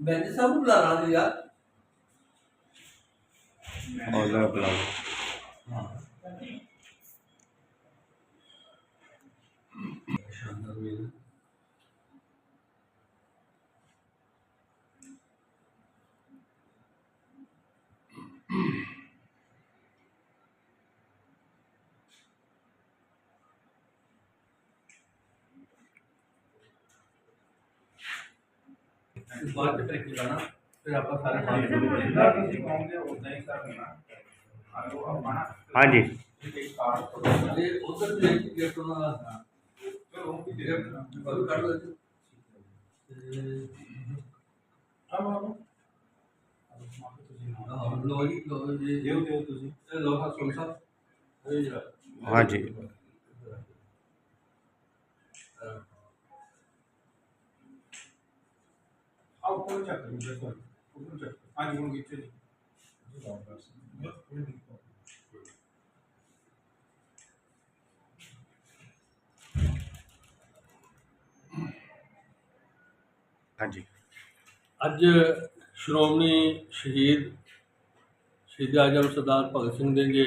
ਮੈਂ ਜੀ ਸਭ ਨੂੰ ਬੁਲਾਣਾ ਸੀ ਯਾਰ। ਲਾਣਾ ਫਿਰ ਆਪਾਂ ਸਾਰੇ ਪਾਣੀ ਸ਼ੁਰੂ ਕਰਾਂਗੇ ਹਾਂਜੀ ਇਹ ਉਧਰ ਵੀ ਇੱਕ ਗੇਟ ਉਹਨਾਂ ਦਾ ਚਲੋ ਗੇਟ ਬੰਦ ਕਰ ਲਓ ਜੀ। ਹਾਂ ਲੋ ਜੀ ਲੋ ਜੀ ਦਿਓ ਦਿਓ ਤੁਸੀਂ ਇਹ ਲੋ ਹਾਂ ਸੁਣ ਸਾਹਿਬ ਇਹ ਜਿਹੜਾ ਹਾਂਜੀ ਕੋਲ ਚੱਕ ਲਓ ਜੀ ਕੋਲ। ਕੋਲ ਚੱਕ ਹਾਂਜੀ ਹੁਣ ਕਿੱਥੇ ਜੀ? ਹਾਂਜੀ। ਅੱਜ ਸ਼੍ਰੋਮਣੀ ਸ਼ਹੀਦ ਸ਼ਹੀਦ ਆਜਮ ਸਰਦਾਰ ਭਗਤ ਸਿੰਘ ਦੇ ਜੀ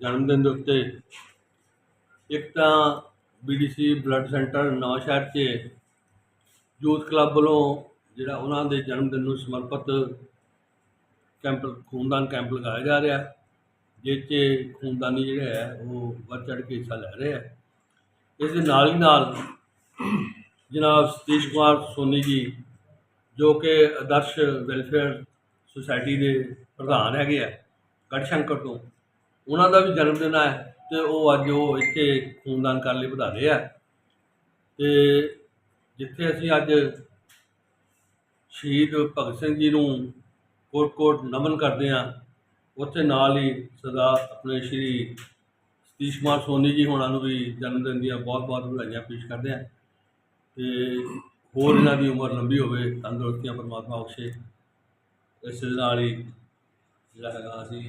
ਜਨਮ ਦਿਨ ਦੇ ਉੱਤੇ ਇੱਕ ਤਾਂ ਬੀਡੀਸੀ ਬਲੱਡ ਸੈਂਟਰ ਨਵਾਂ ਸ਼ਹਿਰ 'ਚ ਯੂਥ ਕਲੱਬ ਵੱਲੋਂ ਜਿਹੜਾ ਉਹਨਾਂ ਦੇ ਜਨਮ ਦਿਨ ਨੂੰ ਸਮਰਪਿਤ ਕੈਂਪ, ਖੂਨਦਾਨ ਕੈਂਪ ਲਗਾਇਆ ਜਾ ਰਿਹਾ ਜਿਸ 'ਚ ਖੂਨਦਾਨੀ ਜਿਹੜਾ ਹੈ, ਉਹ ਵੱਧ ਚੜ੍ਹ ਕੇ ਹਿੱਸਾ ਲੈ ਰਹੇ ਹੈ। ਇਸ ਦੇ ਨਾਲ ਹੀ ਨਾਲ ਜਨਾਬ ਸਤੀਸ਼ ਕੁਮਾਰ ਸੋਨੀ ਜੀ, ਜੋ ਕਿ ਆਦਰਸ਼ ਵੈਲਫੇਅਰ ਸੁਸਾਇਟੀ ਦੇ ਪ੍ਰਧਾਨ ਹੈਗੇ ਆ, ਗੜਸ਼ੰਕਰ ਤੋਂ, ਉਹਨਾਂ ਦਾ ਵੀ ਜਨਮ ਦਿਨ ਹੈ ਤੇ ਉਹ ਅੱਜ ਉਹ ਇੱਥੇ ਖੂਨਦਾਨ ਕਰਨ ਲਈ ਵਧਾ ਰਹੇ ਆ। ਤੇ ਜਿੱਥੇ ਅਸੀਂ ਅੱਜ ਸ਼ਹੀਦ ਭਗਤ ਸਿੰਘ ਜੀ ਨੂੰ ਕੋਟ-ਕੋਟ ਨਮਨ ਕਰਦੇ ਆ ਉੱਥੇ ਨਾਲ ਹੀ ਸਦਾ ਆਪਣੇ ਸ਼੍ਰੀ ਸਤੀਸ਼ ਕੁਮਾਰ ਸੋਨੀ ਜੀ ਹੋਣਾ ਨੂੰ ਵੀ ਜਨਮ ਦਿਨ ਦੀਆਂ ਬਹੁਤ-ਬਹੁਤ ਵਧਾਈਆਂ ਪੇਸ਼ ਕਰਦੇ ਆ ਤੇ ਹੋਰ ਇਹਨਾਂ ਦੀ ਉਮਰ ਲੰਬੀ ਹੋਵੇ ਤੰਦਰੁਸਤੀਆਂ ਪਰਮਾਤਮਾ ਬਖਸ਼ੇ। ਇਸ ਦੇ ਨਾਲ ਹੀ ਜਿਹੜਾ ਹੈਗਾ ਅਸੀਂ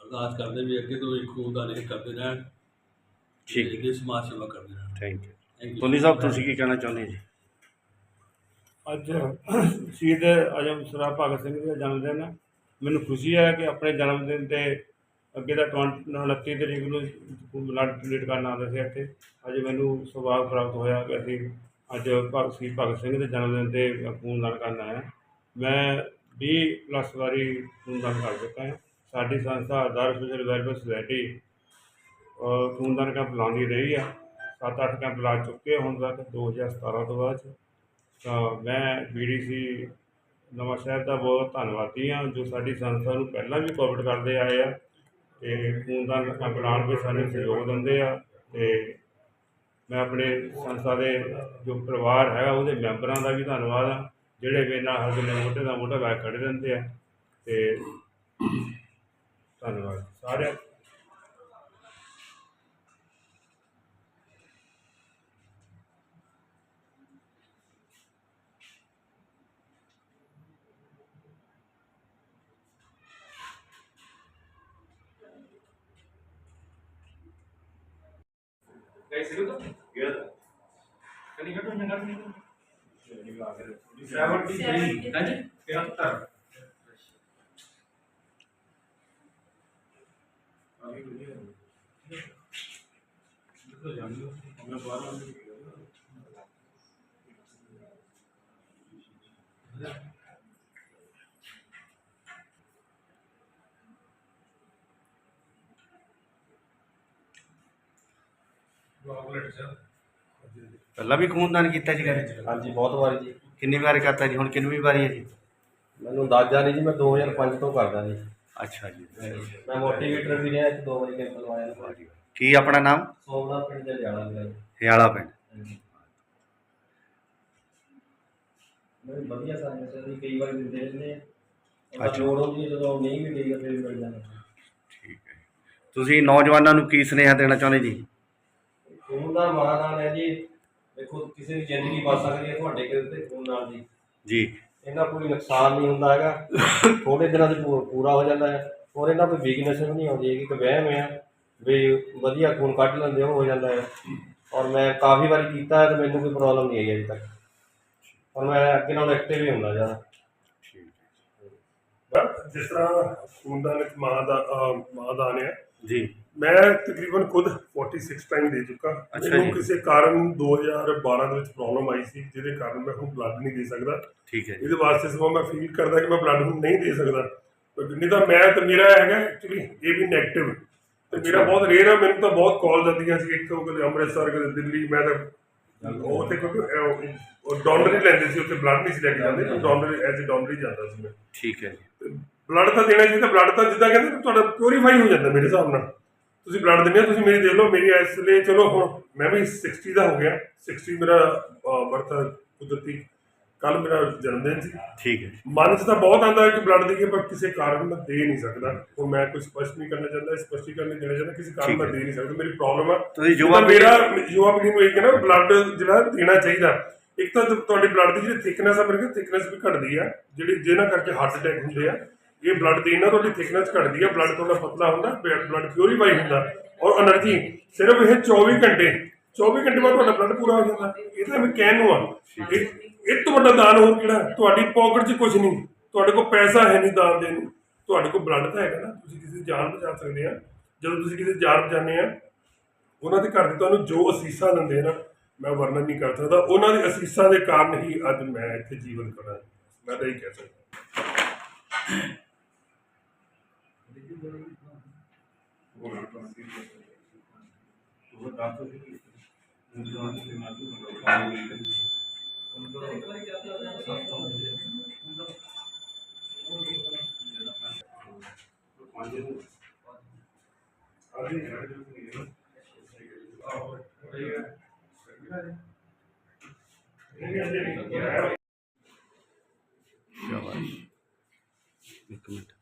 ਅਰਦਾਸ ਕਰਦੇ ਵੀ ਅੱਗੇ ਤੋਂ ਵੀ ਖੂਨਦਾਨ ਇਹ ਕਰਦੇ ਰਹਿਣ ਠੀਕ। ਇਹਦੀ ਸਮਾਜ ਸੇਵਾ ਕਰਦੇ ਰਹਿਣ। ਥੈਂਕ ਯੂ ਟੋਨੀ ਸਾਹਿਬ ਤੁਸੀਂ ਕੀ ਕਹਿਣਾ ਚਾਹੁੰਦੇ ਜੀ? ਅੱਜ ਸ਼ਹੀਦ ਅਜ਼ਮ ਸਰਦਾਰ ਭਗਤ ਸਿੰਘ ਜੀ ਦਾ ਜਨਮ ਦਿਨ ਹੈ। ਮੈਨੂੰ ਖੁਸ਼ੀ ਹੈ ਕਿ ਆਪਣੇ ਜਨਮ ਦਿਨ ਤੇ ਅੱਗੇ ਦਾ 29 ਤਰੀਕ ਨੂੰ ਬਲੱਡ ਡੋਨੇਟ ਕਰਨ ਆਉਂਦੇ ਸੀ ਇੱਥੇ। ਅੱਜ ਮੈਨੂੰ ਸੁਭਾਗ ਪ੍ਰਾਪਤ ਹੋਇਆ ਕਿ ਅਸੀਂ ਅੱਜ ਭਗਤ ਸਿੰਘ ਭਗਤ ਸਿੰਘ ਦੇ ਜਨਮ ਦਿਨ ਤੇ ਖੂਨਦਾਨ ਕਰਨ ਆਇਆ ਮੈਂ 20 ਪਲੱਸ ਵਾਰੀ ਖੂਨਦਾਨ ਕਰ ਚੁੱਕਾ ਹਾਂ। ਸਾਡੀ ਸੰਸਥਾ ਆਦਰਸ਼ ਸੋਸ਼ਲ ਵੈਲਫੇਅਰ ਸੁਸਾਇਟੀ ਖੂਨਦਾਨ ਕੈਂਪ ਲਾਉਂਦੀ ਰਹੀ ਆ 7-8 ਕੈਂਪ ਲਾ ਚੁੱਕੇ ਹੁਣ ਤੱਕ 2017 ਤੋਂ ਬਾਅਦ 'ਚ। ਮੈਂ ਬੀਡੀਸੀ ਨਵਾਂ ਸ਼ਹਿਰ ਦਾ ਬਹੁਤ ਧੰਨਵਾਦੀ ਹਾਂ, ਜੋ ਸਾਡੀ ਸੰਸਥਾ ਨੂੰ ਪਹਿਲਾਂ ਵੀ ਕੋਵਿਡ ਕਰਦੇ ਆਏ ਆ ਤੇ ਖੂਨਦਾਨ ਕੈਂਪ ਲਾਉਣ ਵਿੱਚ ਸਾਨੂੰ ਸਹਿਯੋਗ ਦਿੰਦੇ ਆ ਤੇ ਮੈਂ ਆਪਣੇ ਸੰਸਥਾ ਦੇ ਜੋ ਪਰਿਵਾਰ ਹੈਗਾ ਉਹਦੇ ਮੈਂਬਰਾਂ ਦਾ ਵੀ ਧੰਨਵਾਦ ਆ ਜਿਹੜੇ ਵੀ ਨਾਲ ਹਰ ਵੇਲੇ ਮੋਢੇ ਦਾ ਮੋਢਾ ਲਾ ਕੇ ਖੜੇ ਰਹਿੰਦੇ ਆ ਤੇ ਧੰਨਵਾਦ ਸਾਰਿਆਂ గైస్ ఇరుగు ఏడు కానీ ఇక్కడ కొంచెం గారు మీకు సెవెంటీ త్రీ కానీ తిరత్తారు Yeah. ਪਹਿਲਾਂ ਵੀ ਖੂਨਦਾਨ ਕੀਤਾ ਜੀ? ਕਦੇ ਹਾਂਜੀ ਬਹੁਤ ਵਾਰੀ ਜੀ। ਕਿੰਨੀ ਵਾਰ ਕਰਤਾ ਜੀ? ਹੁਣ ਕਿੰਨੀ ਵਾਰੀ ਹੈ ਜੀ? ਮੈਨੂੰ ਅੰਦਾਜ਼ਾ ਨਹੀਂ ਜੀ ਮੈਂ 2005 ਤੋਂ ਕਰਦਾ ਜੀ। ਅੱਛਾ ਜੀ ਮੈਂ ਮੋਟੀਵੇਟਰ ਵੀ ਰਿਹਾ ਇੱਕ ਦੋ ਵਾਰੀ ਕੈਂਪ ਲਵਾਇਆ ਨੇ ਕੀ ਆਪਣਾ ਨਾਮ? ਸੋਮਨਾਥ ਪਿੰਡ ਦੇ ਲਿਆਣਾ ਮੇਰਾ ਜੀ ਹਿਆਲਾ ਪਿੰਡ ਵਧੀਆ ਹੈ ਜੀ ਕਈ ਵਾਰ ਦਿੰਦੇ ਰਹਿੰਦੇ ਆ। ਅੱਛਾ। ਲੋੜ ਹੁੰਦੀ ਜਦੋਂ ਨਹੀਂ ਵੀ ਦੇਗਾ ਫਿਰ ਮਿਲ ਜਾਂਦਾ। ਠੀਕ ਹੈ ਤੁਸੀਂ ਨੌਜਵਾਨਾਂ ਨੂੰ ਕੀ ਸੁਨੇਹਾ ਦੇਣਾ ਚਾਹੁੰਦੇ ਜੀ? ਖੂਨ ਦਾ ਮਹਾਦਾਨ ਹੈ ਜੀ। ਦੇਖੋ ਕਿਸੇ ਦੀ ਜ਼ਿੰਦਗੀ ਬਚ ਸਕਦੀ ਹੈ ਤੁਹਾਡੇ ਕਿਤੇ ਤੇ ਖੂਨ ਨਾਲ ਜੀ। ਜੀ। ਇਹਨਾਂ ਕੋਈ ਨੁਕਸਾਨ ਨਹੀਂ ਹੁੰਦਾ ਹੈਗਾ। ਥੋੜੇ ਦਿਨਾਂ ਦੇ ਪੂਰਾ ਹੋ ਜਾਂਦਾ ਹੈ। ਔਰ ਇਹਨਾਂ ਕੋਈ ਵੀਕਨੈਸ ਵੀ ਨਹੀਂ ਆਉਂਦੀ ਹੈਗੀ। ਕਿ ਵਹਿਮ ਹੈ ਵੀ ਵਧੀਆ ਖੂਨ ਕੱਢ ਲੈਂਦੇ ਉਹ ਹੋ ਜਾਂਦਾ ਹੈ। ਔਰ ਮੈਂ ਕਾਫੀ ਵਾਰੀ ਕੀਤਾ ਹੈ ਤੇ ਮੈਨੂੰ ਕੋਈ ਪ੍ਰੋਬਲਮ ਨਹੀਂ ਆਈ ਅਜੇ ਤੱਕ। ਔਰ ਮੈਂ ਅੱਗੇ ਨਾਲੋਂ ਐਕਟਿਵ ਹੀ ਹੁੰਦਾ ਜ਼ਿਆਦਾ ਜਿਸ ਤਰ੍ਹਾਂ ਖੂਨਦਾਨ ਇੱਕ ਮਾਂ ਦਾ ਮਾਂ ਦਾਨ ਹੈ। ਜੀ। ਮੈਂ ਤਕਰੀਬਨ ਖੁਦ 46 ਟਾਈਮ ਦੇ ਚੁੱਕਾ। ਅੱਛਾ ਮੈਨੂੰ ਜੀ। ਕਿਸੇ ਕਾਰਨ 2012 ਦੇ ਵਿੱਚ ਪ੍ਰੋਬਲਮ ਆਈ ਸੀ ਜਿਹਦੇ ਕਾਰਨ ਮੈਂ ਹੁਣ ਬਲੱਡ ਨਹੀਂ ਦੇ ਸਕਦਾ। ਠੀਕ ਹੈ ਜੀ। ਇਹਦੇ ਵਾਸਤੇ ਸਗੋਂ ਮੈਂ ਫੀਲ ਕਰਦਾ ਕਿ ਮੈਂ ਬਲੱਡ ਹੁਣ ਨਹੀਂ ਦੇ ਸਕਦਾ। ਕਿਉਂਕਿ ਨਹੀਂ ਤਾਂ ਮੈਂ ਤੇ ਮੇਰਾ ਹੈਗਾ ਐਕਚੁਅਲੀ ਇਹ ਵੀ ਨੈਗੇਟਿਵ ਤੇ ਮੇਰਾ ਬਹੁਤ ਰੇਅਰ ਹੈ ਮੈਨੂੰ ਤਾਂ ਬਹੁਤ ਕਾਲ ਜਾਂਦੀਆਂ ਸੀ ਇੱਥੋਂ ਕਦੇ ਅੰਮ੍ਰਿਤਸਰ ਕਦੇ ਦਿੱਲੀ ਮੈਂ ਤਾਂ ਉਹ ਤੇ ਕਿਉਂਕਿ ਉਹ ਡੋਨਰ ਹੀ ਲੈਂਦੇ ਸੀ ਉੱਥੇ ਬਲੱਡ ਨਹੀਂ ਸੀ ਲੈ ਕੇ ਜਾਂਦੇ ਡੋਨਰ ਐਜ਼ ਅ ਡੋਨਰ ਹੀ ਜਾਂਦਾ ਸੀ ਮੈਂ। ਠੀਕ ਹੈ ਜੀ। ਬਲੱਡ ਤਾਂ ਦੇਣਾ ਚਾਹੀਦਾ ਬਲੱਡ ਤਾਂ ਜਿੱਦਾਂ ਕਹਿੰਦੇ ਨਾ ਤੁਹਾਡਾ ਪਿਉਰੀਫਾਈ ਹੋ ਜਾਂਦਾ ਮੇਰੇ ਹਿਸਾਬ ਨਾਲ। ਤੁਸੀਂ ਬਲੱਡ ਦਿੰਦੇ ਹੋ ਤੁਸੀਂ ਮੇਰੀ ਦੇਖ ਲਓ ਮੇਰੀ ਇਸ ਲਈ ਚਲੋ ਹੁਣ ਮੈਂ ਵੀ 60 ਦਾ ਹੋ ਗਿਆ 60 ਮੇਰਾ ਬਰਥ ਕੁਦਰਤੀ ਕੱਲ ਮੇਰਾ ਜਨਮ ਦਿਨ ਸੀ। ਠੀਕ ਹੈ। ਮਨ 'ਚ ਤਾਂ ਬਹੁਤ ਆਉਂਦਾ ਹੈ ਕਿ ਬਲੱਡ ਦੇਈਏ ਪਰ ਕਿਸੇ ਕਾਰਨ ਮੈਂ ਦੇ ਨਹੀਂ ਸਕਦਾ। ਹੁਣ ਮੈਂ ਕੁਝ ਸਪਸ਼ਟ ਨਹੀਂ ਕਰਨਾ ਚਾਹੁੰਦਾ ਸਪਸ਼ਟੀਕਰਨ ਨਹੀਂ ਦੇਣਾ ਚਾਹੁੰਦਾ ਕਿਸੇ ਕਾਰਨ ਮੈਂ। ਦੇ ਨਹੀਂ ਸਕਦਾ। ਮੇਰੀ ਪ੍ਰੋਬਲਮ ਆ ਤੁਸੀਂ ਯੁਵਾ ਮੇਰਾ ਯੁਵਾ ਪੀੜ੍ਹੀ ਨੂੰ ਇਹ ਕਹਿੰਦਾ ਬਲੱਡ ਜਿਹੜਾ ਦੇਣਾ ਚਾਹੀਦਾ। ਇੱਕ ਤਾਂ ਤੁਹਾਡੀ ਬਲੱਡ ਦੀ ਜਿਹੜੀ ਥਿਕਨੈਸ ਆ ਮੇਰੇ ਕੋਲ ਥਿਕਨੈਸ ਵੀ ਘਟਦੀ ਆ ਜਿਹੜੀ ਜਿਹਨਾਂ ਕਰਕੇ ਹਾਰਟ ਅਟੈਕ ਹੁੰਦੇ ਆ। ਇਹ ਬਲੱਡ ਦੀ ਇਹਨਾਂ ਤੋਂ ਦੀ ਥਿਕਨੈਸ ਘਟਦੀ ਹੈ ਬਲੱਡ ਤੋਂ ਦਾ ਪਤਲਾ ਹੁੰਦਾ ਬਲੱਡ ਪਿਓਰੀਫਾਈ ਹੁੰਦਾ। ਔਰ એનર્ਜੀ ਸਿਰਫ ਇਹ 24 ਘੰਟੇ 24 ਘੰਟੇ ਬਾਅਦ ਤੁਹਾਡਾ ਬਲੱਡ ਪੂਰਾ ਹੋ ਜਾਂਦਾ। ਇਹ ਤਾਂ ਮੈਂ ਕਹਿਣ ਨੂੰ ਆ। ਇਹ ਤੋਂ ਵੱਡਾ ਦਾਨ ਹੋਰ ਕਿਹੜਾ ਤੁਹਾਡੀ ਪਾਕਟ 'ਚ ਕੁਝ ਨਹੀਂ। ਤੁਹਾਡੇ ਕੋਲ ਪੈਸਾ ਹੈ ਨਹੀਂ ਦਾਨ ਦੇਣ ਨੂੰ। ਤੁਹਾਡੇ ਕੋਲ ਬਲੱਡ ਤਾਂ ਹੈਗਾ ਨਾ। ਤੁਸੀਂ ਕਿਸੇ ਦੀ ਜਾਨ ਬਚਾ ਸਕਦੇ ਆ। ਜਦੋਂ ਤੁਸੀਂ ਕਿਸੇ ਜਾਨ ਬਚਾਉਂਦੇ ਆ, ਉਹਨਾਂ ਦੇ ਘਰ ਦੇ ਤੁਹਾਨੂੰ ਜੋ ਅਸੀਸਾਂ ਦਿੰਦੇ ਨਾ, ਮੈਂ ਵਰਣਨ ਨਹੀਂ ਕਰ ਸਕਦਾ। ਉਹਨਾਂ ਦੇ ਅਸੀਸਾਂ ਦੇ ਕਾਰਨ ਹੀ ਅੱਜ ਮੈਂ ਇੱਥੇ ਜੀਵਨ ਖੜਾ ਮੈਂ ਤਾਂ ਇਹ ਕਹਿ ਸਕਦਾ। शाबाश। एक मिनट।